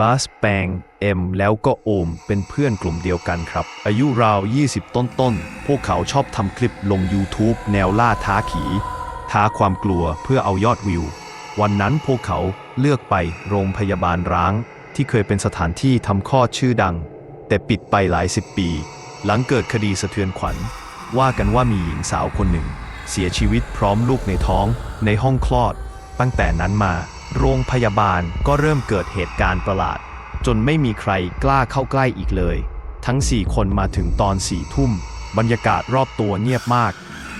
บาสแปงเอ็มแล้วก็โอมเป็นเพื่อนกลุ่มเดียวกันครับ อายุราว 20 ต้นๆ พวกเขาชอบทำคลิปลง YouTube แนวล่าท้าขีท้าความกลัวเพื่อเอายอดวิว วันนั้นพวกเขาเลือกไปโรงพยาบาลร้าง ที่เคยเป็นสถานที่ทำคลอชื่อดัง แต่ปิดไปหลายสิบปี หลังเกิดคดีสะเทือนขวัญ ว่ากันว่ามีหญิงสาวคนหนึ่ง เสียชีวิตพร้อมลูกในท้องในห้องคลอด ตั้งแต่นั้นมา โรงพยาบาลก็เริ่มเกิดเหตุการณ์ประหลาด จนไม่มีใครกล้าเข้าใกล้อีกเลย ทั้ง4คนมาถึงตอนสี่ทุ่ม บรรยากาศรอบตัวเงียบมาก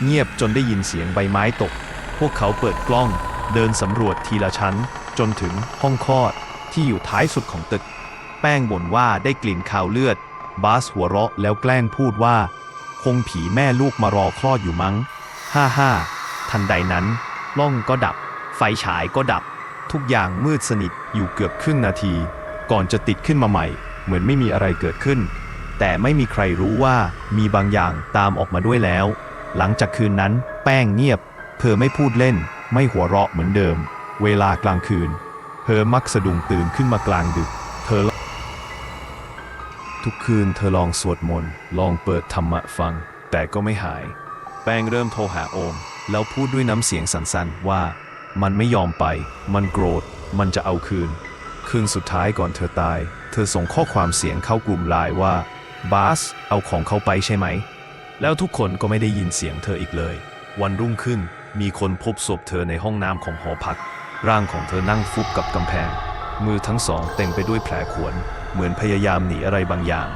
เงียบจนได้ยินเสียงใบไม้ตก พวกเขาเปิดกล้อง เดินสำรวจทีละชั้น จนถึงห้องคลอดที่อยู่ท้ายสุดของตึก แป้งบ่นว่าได้กลิ่นคาวเลือด บาสหัวเราะแล้วแกล้งพูดว่า คงผีแม่ลูกมารอคลอดอยู่มั้ง ฮ่าฮ่าทันใดนั้นล้องก็ดับ ไฟฉายก็ดับ ทุกอย่างมืดสนิทอยู่เกือบครึ่งนาที ก่อนจะติดขึ้นมาใหม่ เหมือนไม่มีอะไรเกิดขึ้น แต่ไม่มีใครรู้ว่ามีบางอย่างตามออกมาด้วยแล้ว หลังจากคืนนั้น แป้งเงียบ เธอไม่พูดเล่น ไม่หัวเราะเหมือนเดิม เวลากลางคืน เธอมักสะดุ้งตื่นขึ้นมากลางดึก เธอ ทุกคืนเธอลองสวดมนต์ลองเปิดธรรมะฟัง แต่ก็ไม่หาย แป้งเริ่มโทรหาโอม แล้วพูดด้วยน้ำเสียงสั่นๆว่า มันไม่ยอมไป มันโกรธ มันจะเอาคืน คืนสุดท้ายก่อนเธอตาย เธอส่งข้อความเสียงเข้ากลุ่มไลน์ว่าบาสเอาของเขาไปใช่ไหม แล้วทุกคนก็ไม่ได้ยินเสียงเธออีกเลย วันรุ่งขึ้นมีคนพบศพเธอในห้องน้ำของหอพัก ร่างของเธอนั่งฟุบกับกำแพง มือทั้งสองเต็มไปด้วยแผลขวน เหมือนพยายามหนีอะไรบางอย่าง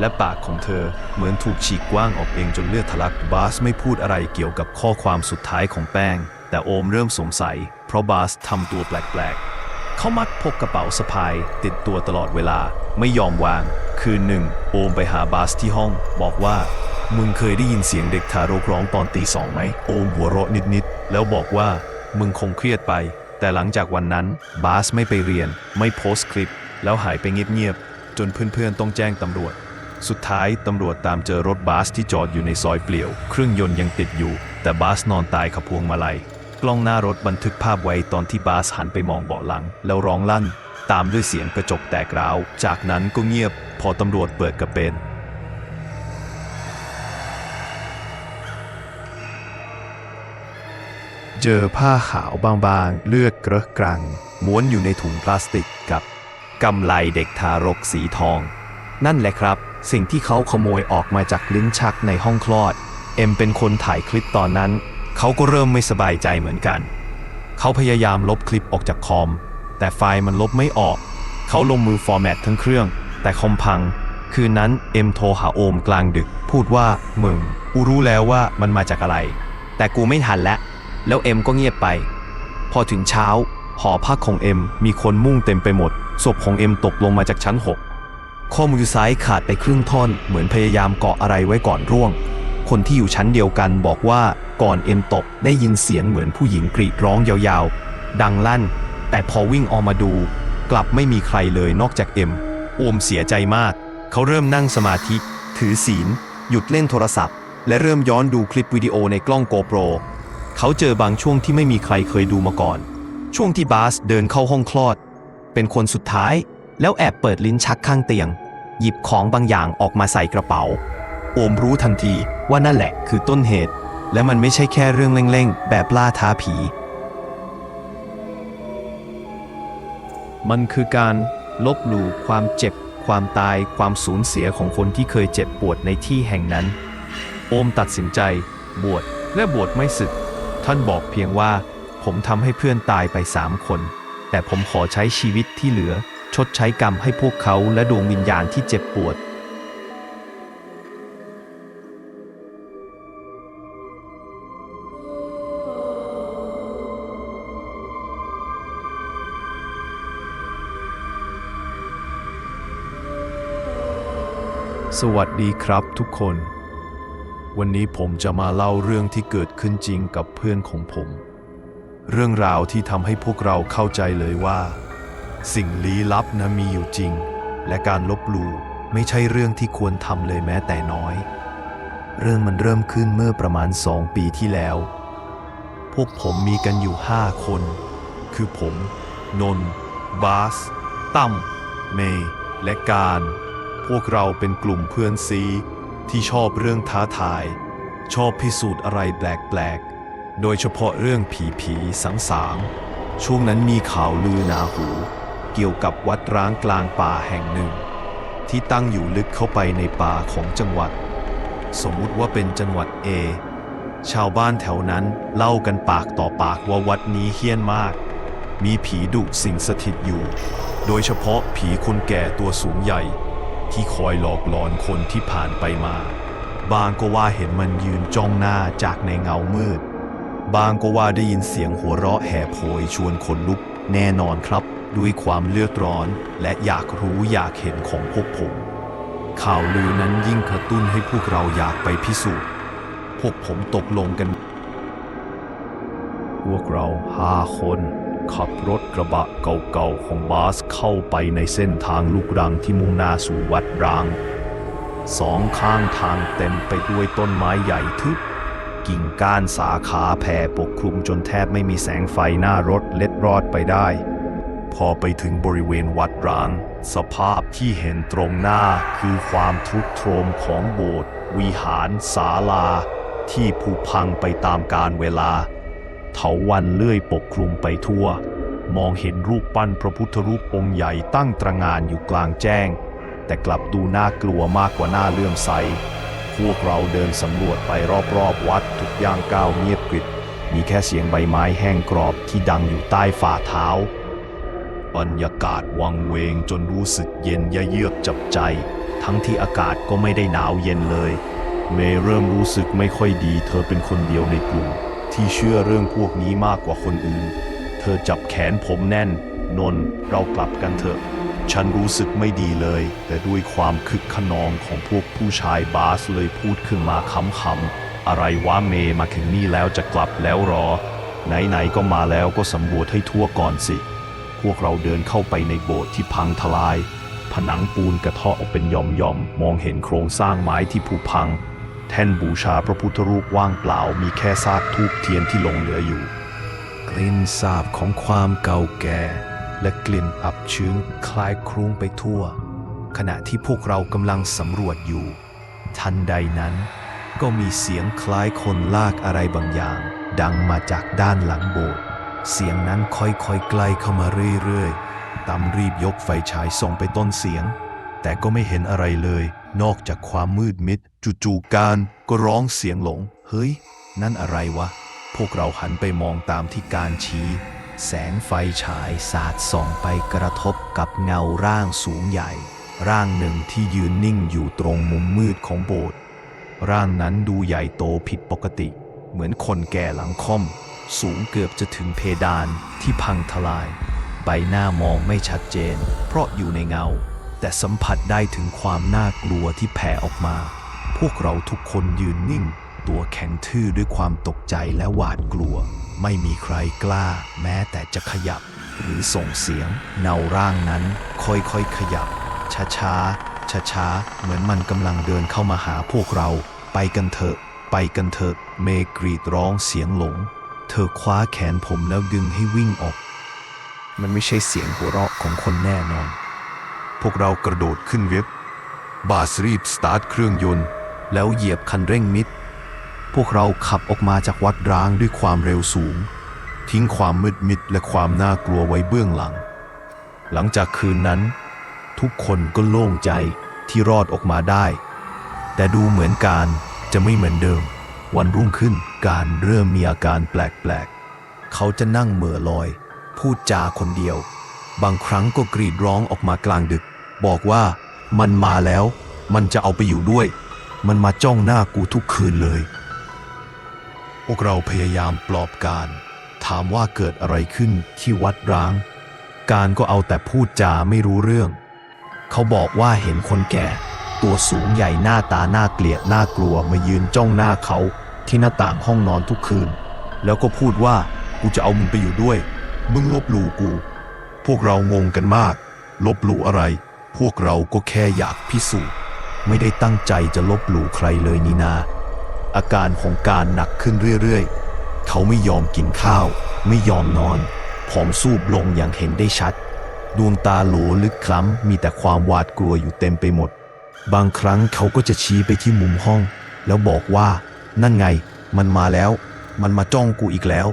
และปากของเธอเหมือนถูกฉีกกว้างออกเองจนเลือดทะลักบาสไม่พูดอะไรเกี่ยวกับข้อความสุดท้ายของแป้ง แต่โอมเริ่มสงสัย เพราะบาสทำตัวแปลกๆ เขามักพกกระเป๋าสะพาย ติดตัวตลอดเวลาไม่ยอมวาง คืนหนึ่ง โอมไปหาบาสที่ห้อง บอกว่า มึงเคยได้ยินเสียงเด็กทารกร้องตอนตีสองไหม โอมหัวเราะนิดๆ แล้วบอกว่า มึงคงเครียดไป แต่หลังจากวันนั้น บาสไม่ไปเรียน ไม่โพสต์คลิป แล้วหายไปเงียบๆ จนเพื่อนๆ ต้องแจ้งตำรวจ สุดท้ายตำรวจตามเจอรถบาสที่จอดอยู่ในซอยเปลี่ยว เครื่องยนต์ยังติดอยู่ แต่บาสนอนตายขับพวงมาลัย ล้องหน้ารถบันทึกภาพไว้ตอนที่บาสหันไปมองเบาะหลัง แล้วร้องลั่น ตามด้วยเสียงกระจกแตกร้าว จากนั้นก็เงียบ พอตำรวจเปิดกระเป็นเจอผ้าขาวบางๆ เลือดเกระกรัง ม้วนอยู่ในถุงพลาสติกกับกำไลเด็กทารกสีทอง นั่นแหละครับ สิ่งที่เขาขโมยออกมาจากลิ้นชักในห้องคลอด เอ็มเป็นคนถ่ายคลิปตอนนั้น เขาก็เริ่มไม่สบายใจเหมือนกัน เขาพยายามลบคลิปออกจากคอม แต่ไฟล์มันลบไม่ออก เขาลงมือฟอร์แมตทั้งเครื่อง แต่คอมพัง คืนนั้นเอ็มโทรหาโอมกลางดึก พูดว่ามึงกูรู้แล้วว่ามันมาจากอะไร แต่กูไม่ทันแล้ว แล้วเอ็มก็เงียบไป พอถึงเช้าหอพักของเอ็มมีคนมุ่งเต็มไปหมด ศพของเอ็มตกลงมาจากชั้น 6 ข้อมือซ้ายขาดไปครึ่งท่อนเหมือนพยายามเกาะอะไรไว้ก่อนร่วง คนที่อยู่ชั้นเดียวกันบอกว่าก่อนเอ็มตกได้ยินเสียงเหมือนผู้หญิงกรีดร้องยาวๆ ดังลั่น แต่พอวิ่งออกมาดู กลับไม่มีใครเลยนอกจากเอ็มโอมเสียใจมาก เขาเริ่มนั่งสมาธิ ถือศีล หยุดเล่นโทรศัพท์ และเริ่มย้อนดูคลิปวิดีโอในกล้องโกโปรเขาเจอบางช่วงที่ไม่มีใครเคยดูมาก่อน ช่วงที่บาสเดินเข้าห้องคลอด เป็นคนสุดท้าย แล้วแอบเปิดลิ้นชักข้างเตียง หยิบของบางอย่างออกมาใส่กระเป๋า โอมรู้ทันทีว่านั่นแหละคือต้นเหตุ และมันไม่ใช่แค่เรื่องเล่งๆ แบบล่าท้าผี มันคือการลบหลู่ความเจ็บ ความตายความสูญเสียของคนที่เคยเจ็บปวดในที่แห่งนั้น โอมตัดสินใจ บวชและบวชไม่สึก ท่านบอกเพียงว่า ผมทำให้เพื่อนตายไปสามคน แต่ผมขอใช้ชีวิตที่เหลือ ชดใช้กรรมให้พวกเขาและดวงวิญญาณที่เจ็บปวด สวัสดีครับทุกคน วันนี้ผมจะมาเล่าเรื่องที่เกิดขึ้นจริงกับเพื่อนของผม เรื่องราวที่ทำให้พวกเราเข้าใจเลยว่า สิ่งลี้ลับนะมีอยู่จริง และการลบหลู่ไม่ใช่เรื่องที่ควรทำเลยแม้แต่น้อย เรื่องมันเริ่มขึ้นเมื่อประมาณสองปีที่แล้ว พวกผมมีกันอยู่ห้าคน คือผม นนท์บาส ตั้ม เมย์และการ พวกเราเป็นกลุ่มเพื่อนซีที่ชอบเรื่องท้าทาย ชอบพิสูจน์อะไรแปลกๆ โดยเฉพาะเรื่องผีผีๆสังสางช่วงนั้นมีข่าวลือหนาหู เกี่ยวกับวัดร้างกลางป่าแห่งหนึ่ง ที่ตั้งอยู่ลึกเข้าไปในป่าของจังหวัด สมมุติว่าเป็นจังหวัด A ชาวบ้านแถวนั้นเล่ากันปากต่อปากว่าวัดนี้เฮี้ยนมาก มีผีดุสิงสถิตอยู่ โดยเฉพาะผีคนแก่ตัวสูงใหญ่ ที่คอยหลอกหลอนคนที่ผ่านไปมา บางก็ว่าเห็นมันยืนจ้องหน้าจากในเงามืด บางก็ว่าได้ยินเสียงหัวเราะแห่โผยชวนขนลุก แน่นอนครับ ด้วยความเลือดร้อนและอยากรู้อยากเห็นของพวกผม ข่าวลือนั้นยิ่งกระตุ้นให้พวกเราอยากไปพิสูจน์ พวกผมตกลงกัน พวกเราห้าคน ขับรถกระบะเก่าๆของบาสเข้าไปในเส้นทางลูกรังที่มุ่งหน้าสู่วัดร้าง สองข้างทางเต็มไปด้วยต้นไม้ใหญ่ทึบ กิ่งก้านสาขาแผ่ปกคลุมจนแทบไม่มีแสงไฟหน้ารถเล็ดรอดไปได้ พอไปถึงบริเวณวัดร้าง สภาพที่เห็นตรงหน้าคือความทรุดโทรมของโบสถ์วิหารศาลา ที่ผุพังไปตามกาลเวลา เถาวันเลื่อยปกคลุมไปทั่ว มองเห็นรูปปั้นพระพุทธรูปองค์ใหญ่ตั้งตระงานอยู่กลางแจ้ง แต่กลับดูน่ากลัวมากกว่าน่าเลื่อมใส พวกเราเดินสำรวจไปรอบๆวัดทุกย่างก้าวเงียบกริบมีแค่เสียงใบไม้แห้งกรอบที่ดังอยู่ใต้ฝ่าเท้า บรรยากาศวังเวงจนรู้สึกเย็นยะเยือกจับใจ ทั้งที่อากาศก็ไม่ได้หนาวเย็นเลย เมย์เริ่มรู้สึกไม่ค่อยดี เธอเป็นคนเดียวในกลุ่ม ที่เชื่อเรื่องพวกนี้มากกว่าคนอื่น เธอจับแขนผมแน่น นนท์เรากลับกันเถอะ ฉันรู้สึกไม่ดีเลย แต่ด้วยความคึกขนองของพวกผู้ชายบาสเลยพูดขึ้นมาคำๆ อะไรวะเมย์มาถึงนี่แล้วจะกลับแล้วหรอ ไหนๆก็มาแล้วก็สำรวจให้ทั่วก่อนสิ พวกเราเดินเข้าไปในโบสถ์ที่พังทลาย ผนังปูนกระเทาะออกเป็นหย่อมๆ มองเห็นโครงสร้างไม้ที่ผุพัง แท่นบูชาพระพุทธรูปว่างเปล่ามีแค่ซากทูบเทียนที่หลงเหลืออยู่ กลิ่นสาบของความเก่าแก่ และกลิ่นอับชื้นคล้ายคลุ้งไปทั่ว ขณะที่พวกเรากำลังสำรวจอยู่ ทันใดนั้นก็มีเสียงคล้ายคนลากอะไรบางอย่าง ดังมาจากด้านหลังโบสถ์เสียงนั้นค่อยๆใกล้เข้ามาเรื่อยๆตำรีบยกไฟฉายส่องไปต้นเสียง แต่ก็ไม่เห็นอะไรเลย นอกจากความมืดมิด จู่ๆการก็ร้องเสียงหลง เฮ้ย นั่นอะไรวะ พวกเราหันไปมองตามที่การชี้ แสงไฟฉายสาดส่องไปกระทบกับเงาร่างสูงใหญ่ ร่างหนึ่งที่ยืนนิ่งอยู่ตรงมุมมืดของโบสถ์ร่างนั้นดูใหญ่โตผิดปกติ เหมือนคนแก่หลังค่อม สูงเกือบจะถึงเพดานที่พังทลาย ใบหน้ามองไม่ชัดเจน เพราะอยู่ในเงา แต่สัมผัสได้ถึงความน่ากลัวที่แผ่ออกมา พวกเราทุกคนยืนนิ่ง ตัวแข็งทื่อด้วยความตกใจและหวาดกลัว ไม่มีใครกล้า แม้แต่จะขยับ หรือส่งเสียง เนาร่างนั้น ค่อยๆขยับ ช้าๆช้าๆเหมือนมันกำลังเดินเข้ามาหาพวกเรา ไปกันเถอะ ไปกันเถอะ เมกรีดร้องเสียงหลง เธอคว้าแขนผมแล้วดึงให้วิ่งออก มันไม่ใช่เสียงหัวเราะของคนแน่นอน พวกเรากระโดดขึ้นเว็บบาสรีบสตาร์ทเครื่องยนต์ แล้วเหยียบคันเร่งมิด พวกเราขับออกมาจากวัดร้างด้วยความเร็วสูง ทิ้งความมืดมิดและความน่ากลัวไว้เบื้องหลัง หลังจากคืนนั้น ทุกคนก็โล่งใจที่รอดออกมาได้ แต่ดูเหมือนการจะไม่เหมือนเดิม วันรุ่งขึ้นการเริ่มมีอาการแปลกๆ เขาจะนั่งเหม่อลอย พูดจาคนเดียว บางครั้งก็กรีดร้องออกมากลางดึก บอกว่ามันมาแล้ว มันจะเอาไปอยู่ด้วย มันมาจ้องหน้ากูทุกคืนเลย พวกเราพยายามปลอบการ ถามว่าเกิดอะไรขึ้นที่วัดร้าง การก็เอาแต่พูดจาไม่รู้เรื่อง เขาบอกว่าเห็นคนแก่ ตัวสูงใหญ่หน้าตาน่าเกลียดน่ากลัวมายืนจ้องหน้าเขาที่หน้าต่างห้องนอนทุกคืน แล้วก็พูดว่ากูจะเอามึงไปอยู่ด้วย มึงลบหลู่กู พวกเรางงกันมาก ลบหลู่อะไร พวกเราก็แค่อยากพิสูจน์ ไม่ได้ตั้งใจจะลบหลู่ใครเลยนี่นา อาการของการหนักขึ้นเรื่อยๆ เขาไม่ยอมกินข้าว ไม่ยอมนอน ผอมซูบลงอย่างเห็นได้ชัด ดวงตาโหลลึกคล้ำมีแต่ความหวาดกลัวอยู่เต็มไปหมด บางครั้งเขาก็จะชี้ไปที่มุมห้อง แล้วบอกว่า นั่นไง มันมาแล้ว มันมาจ้องกูอีกแล้ว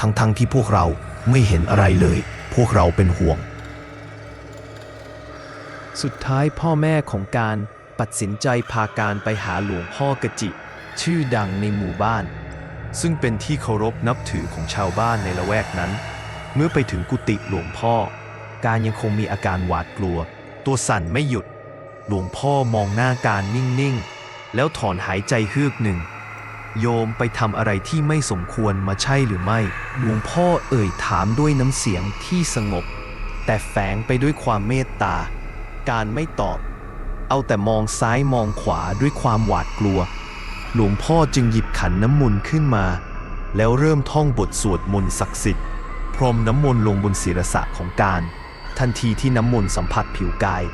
ทั้งๆทที่พวกเราไม่เห็นอะไรเลย พวกเราเป็นห่วงสุดท้ายพ่อแม่ของการ ตัดสินใจพาการไปหาหลวงพ่อกะจิ ชื่อดังในหมู่บ้าน ซึ่งเป็นที่เคารพนับถือของชาวบ้านในละแวกนั้น เมื่อไปถึงกุฏิหลวงพ่อ การยังคงมีอาการหวาดกลัว ตัวสั่นไม่หยุด หลวงพ่อมองหน้าการนิ่งๆ แล้วถอนหายใจเฮือกหนึ่ง โยมไปทำอะไรที่ไม่สมควรมาใช่หรือไม่ หลวงพ่อเอ่ยถามด้วยน้ำเสียงที่สงบ แต่แฝงไปด้วยความเมตตา การไม่ตอบ เอาแต่มองซ้ายมองขวาด้วยความหวาดกลัว หลวงพ่อจึงหยิบขันน้ำมนต์ขึ้นมา แล้วเริ่มท่องบทสวดมนต์ศักดิ์สิทธิ์ พรมน้ำมนต์ลงบนศีรษะของการ ทันทีที่น้ำมนต์สัมผัสผิวกาย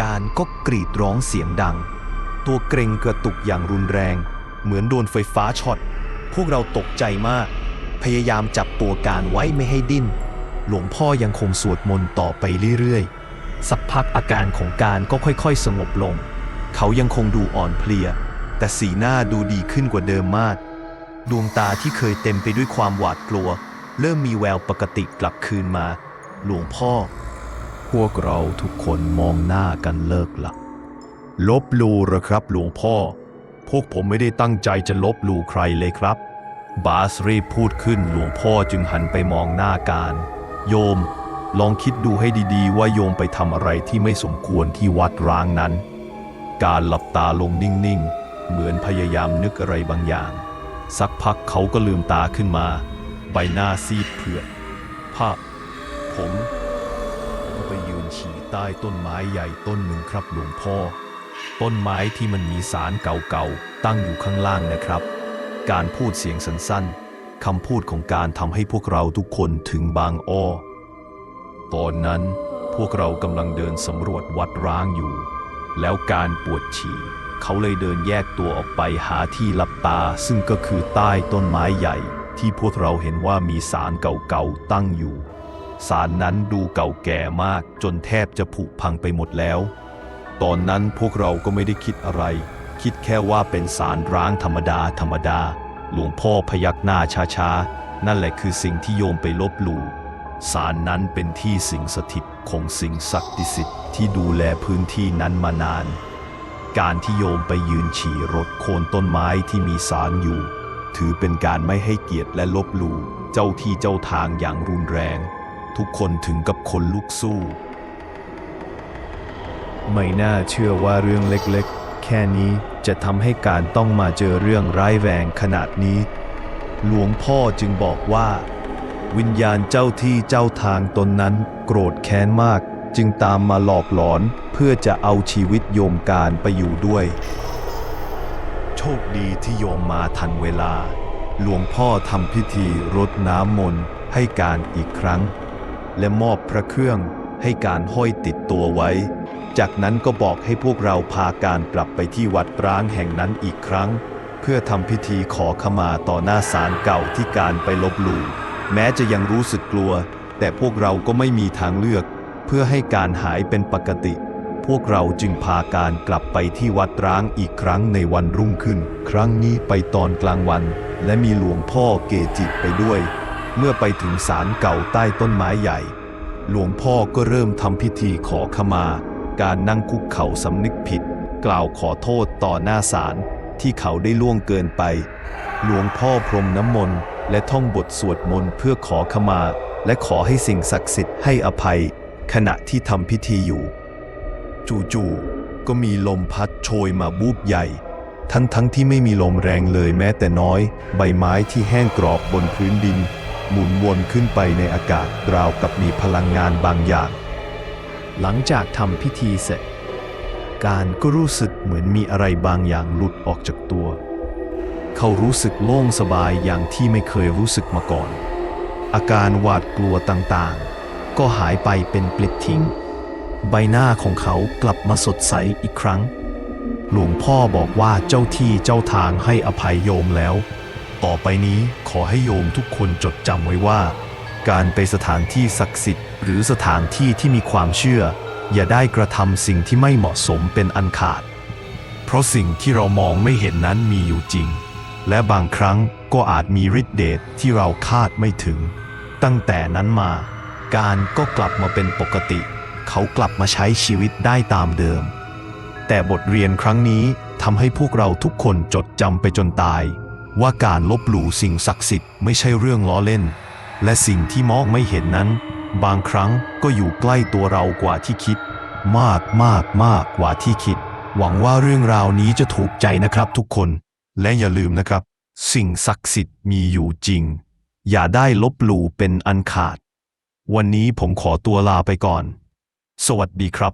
การก็กรีดร้องเสียงดัง ตัวเกรงกระตุกอย่างรุนแรง เหมือนโดนไฟฟ้าช็อต พวกเราตกใจมาก พยายามจับตัวการไว้ไม่ให้ดิ้น หลวงพ่อยังคงสวดมนต์ต่อไปเรื่อยๆ สักพักอาการของการก็ค่อยๆ สงบลง เขายังคงดูอ่อนเพลีย แต่สีหน้าดูดีขึ้นกว่าเดิมมาก ดวงตาที่เคยเต็มไปด้วยความหวาดกลัว เริ่มมีแววปกติกลับคืนมา หลวงพ่อ พวกเราทุกคนมองหน้ากันเลิกละลบลูหรอครับ หลวงพ่อ พวกผมไม่ได้ตั้งใจจะลบลูใครเลยครับ บาสรีพูดขึ้นหลวงพ่อจึงหันไปมองหน้าการ โยม ลองคิดดูให้ดีๆ ว่าโยมไปทำอะไรที่ไม่สมควรที่วัดร้างนั้น การหลับตาลงนิ่งๆ เหมือนพยายามนึกอะไรบางอย่าง สักพักเขาก็ลืมตาขึ้นมา ใบหน้าซีดเผือดภาพผมก็ไปยืนฉี่ใต้ต้นไม้ใหญ่ต้นหนึ่งครับหลวงพ่อ ต้นไม้ที่มันมีสารเก่าๆ ตั้งอยู่ข้างล่างนะครับ การพูดเสียงสั้นๆคำพูดของการทำให้พวกเราทุกคนถึงบางอ้อ ตอนนั้นพวกเรากำลังเดินสำรวจวัดร้างอยู่ แล้วการปวดฉี่ เขาเลยเดินแยกตัวออกไปหาที่ลับตา ซึ่งก็คือใต้ต้นไม้ใหญ่ ที่พวกเราเห็นว่ามีสารเก่าๆตั้งอยู่สารนั้นดูเก่าแก่มากจนแทบจะผุพังไปหมดแล้ว ตอนนั้นพวกเราก็ไม่ได้คิดอะไร คิดแค่ว่าเป็นสารร้างธรรมดาธรรมดา หลวงพ่อพยักหน้าช้าๆ นั่นแหละคือสิ่งที่โยมไปลบหลู่ สารนั้นเป็นที่สิงสถิตของสิ่งศักดิ์สิทธิ์ที่ดูแลพื้นที่นั้นมานาน การที่โยมไปยืนฉี่รถโคนต้นไม้ที่มีสารอยู่ ถือเป็นการไม่ให้เกียรติและลบหลู่เจ้าที่เจ้าทางอย่างรุนแรง ทุกคนถึงกับคนลุกสู้ ไม่น่าเชื่อว่าเรื่องเล็กๆ แค่นี้จะทำให้การต้องมาเจอเรื่องร้ายแรงขนาดนี้ หลวงพ่อจึงบอกว่า วิญญาณเจ้าที่เจ้าทางตนนั้น โกรธแค้นมาก จึงตามมาหลอกหลอนเพื่อจะเอาชีวิตโยมการไปอยู่ด้วย โชคดีที่โยมมาทันเวลา หลวงพ่อทำพิธีรดน้ำมนต์ให้การอีกครั้ง และมอบพระเครื่องให้การห้อยติดตัวไว้ จากนั้นก็บอกให้พวกเราพาการกลับไปที่วัดร้างแห่งนั้นอีกครั้ง เพื่อทำพิธีขอขมาต่อหน้าศาลเก่าที่การไปลบหลู่ แม้จะยังรู้สึกกลัว แต่พวกเราก็ไม่มีทางเลือก เพื่อให้การหายเป็นปกติ พวกเราจึงพาการกลับไปที่วัดร้างอีกครั้งในวันรุ่งขึ้น ครั้งนี้ไปตอนกลางวัน และมีหลวงพ่อเกจิไปด้วย เมื่อไปถึงศาลเก่าใต้ต้นไม้ใหญ่ หลวงพ่อก็เริ่มทำพิธีขอขมา การนั่งคุกเข่าสำนึกผิด กล่าวขอโทษต่อหน้าศาลที่เขาได้ล่วงเกินไป หลวงพ่อพรมน้ำมนต์ และท่องบทสวดมนต์เพื่อขอขมา และขอให้สิ่งศักดิ์สิทธิ์ให้อภัย ขณะที่ทำพิธีอยู่ จู่ๆก็มีลมพัดโชยมาบูบใหญ่ ทั้งๆทที่ไม่มีลมแรงเลยแม้แต่น้อย ใบไม้ที่แห้งกรอบบนพื้นดิน หมุนวนขึ้นไปในอากาศราวกับมีพลังงานบางอย่าง หลังจากทำพิธีเสร็จ การก็รู้สึกเหมือนมีอะไรบางอย่างหลุดออกจากตัว เขารู้สึกโล่งสบายอย่างที่ไม่เคยรู้สึกมาก่อน อาการหวาดกลัวต่างๆ ก็หายไปเป็นปลิดทิ้ง ใบหน้าของเขากลับมาสดใสอีกครั้ง หลวงพ่อบอกว่าเจ้าที่เจ้าทางให้อภัยโยมแล้ว ต่อไปนี้ขอให้โยมทุกคนจดจำไว้ว่า การไปสถานที่ศักดิ์สิทธิ์ หรือสถานที่ที่มีความเชื่อ อย่าได้กระทำสิ่งที่ไม่เหมาะสมเป็นอันขาด เพราะสิ่งที่เรามองไม่เห็นนั้นมีอยู่จริง และบางครั้งก็อาจมีฤทธิเดชที่เราคาดไม่ถึง ตั้งแต่นั้นมา การก็กลับมาเป็นปกติ เขากลับมาใช้ชีวิตได้ตามเดิม แต่บทเรียนครั้งนี้ทำให้พวกเราทุกคนจดจำไปจนตาย ว่าการลบหลู่สิ่งศักดิ์สิทธิ์ไม่ใช่เรื่องล้อเล่น และสิ่งที่มองไม่เห็นนั้น บางครั้งก็อยู่ใกล้ตัวเรากว่าที่คิด มากมากมากกว่าที่คิด หวังว่าเรื่องราวนี้จะถูกใจนะครับทุกคน และอย่าลืมนะครับ สิ่งศักดิ์สิทธิ์มีอยู่จริง อย่าได้ลบหลู่เป็นอันขาด วันนี้ผมขอตัวลาไปก่อน สวัสดีครับ